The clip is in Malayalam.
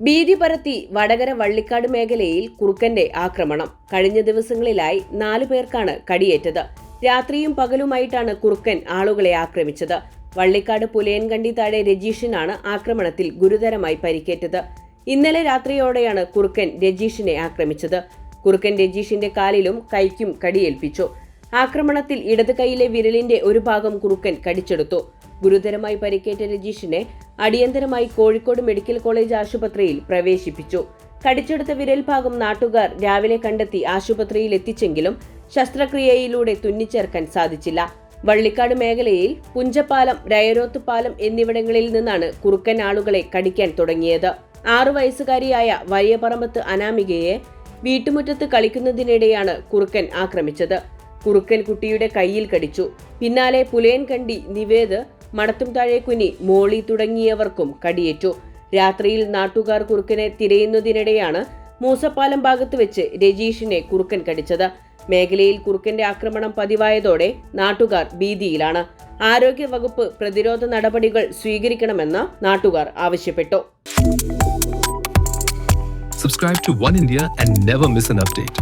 ഭീതി പരത്തി വടകര വള്ളിക്കാട് മേഖലയിൽ കുറുക്കന്റെ ആക്രമണം. കഴിഞ്ഞ ദിവസങ്ങളിലായി നാലു പേർക്കാണ് കടിയേറ്റത്. രാത്രിയും പകലുമായിട്ടാണ് കുറുക്കൻ ആളുകളെ ആക്രമിച്ചത്. വള്ളിക്കാട് പുലയൻകണ്ടി താഴെ രജീഷിനാണ് ആക്രമണത്തിൽ ഗുരുതരമായി പരിക്കേറ്റത്. ഇന്നലെ രാത്രിയോടെയാണ് കുറുക്കൻ രജീഷിനെ ആക്രമിച്ചത്. കുറുക്കൻ രജീഷിന്റെ കാലിലും കൈക്കും കടിയേൽപ്പിച്ചു. ആക്രമണത്തിൽ ഇടത് കൈയിലെ വിരലിന്റെ ഒരു ഭാഗം കുറുക്കൻ കടിച്ചെടുത്തു. ഗുരുതരമായി പരിക്കേറ്റ രജീഷിനെ അടിയന്തരമായി കോഴിക്കോട് മെഡിക്കൽ കോളേജ് ആശുപത്രിയിൽ പ്രവേശിപ്പിച്ചു. കടിച്ചെടുത്ത വിരൽ ഭാഗം നാട്ടുകാർ രാവിലെ കണ്ടെത്തി ആശുപത്രിയിൽ എത്തിച്ചെങ്കിലും ശസ്ത്രക്രിയയിലൂടെ തുന്നിച്ചേർക്കാൻ സാധിച്ചില്ല. വള്ളിക്കാട് മേഖലയിൽ പുഞ്ചപ്പാലം രയരോത്ത് പാലം എന്നിവിടങ്ങളിൽ നിന്നാണ് കുറുക്കൻ ആളുകളെ കടിക്കാൻ തുടങ്ങിയത്. ആറു വയസ്സുകാരിയായ വലിയപറമ്പത്ത് അനാമികയെ വീട്ടുമുറ്റത്ത് കളിക്കുന്നതിനിടെയാണ് കുറുക്കൻ ആക്രമിച്ചത്. കുറുക്കൻ കുട്ടിയുടെ കയ്യിൽ കടിച്ചു. പിന്നാലെ പുലയൻകണ്ടി നിവേദ് മടത്തും താഴേക്കുനി മോളി തുടങ്ങിയവർക്കും കടിയേറ്റു. രാത്രിയിൽ നാട്ടുകാർ കുറുക്കനെ തിരയുന്നതിനിടെയാണ് മൂസപ്പാലം ഭാഗത്ത് വെച്ച് രജീഷിനെ കുറുക്കൻ കടിച്ചത്. മേഖലയിൽ കുറുക്കന്റെ ആക്രമണം പതിവായതോടെ നാട്ടുകാർ ഭീതിയിലാണ്. ആരോഗ്യവകുപ്പ് പ്രതിരോധ നടപടികൾ സ്വീകരിക്കണമെന്ന് നാട്ടുകാർ ആവശ്യപ്പെട്ടു. Subscribe to One India and never miss an update.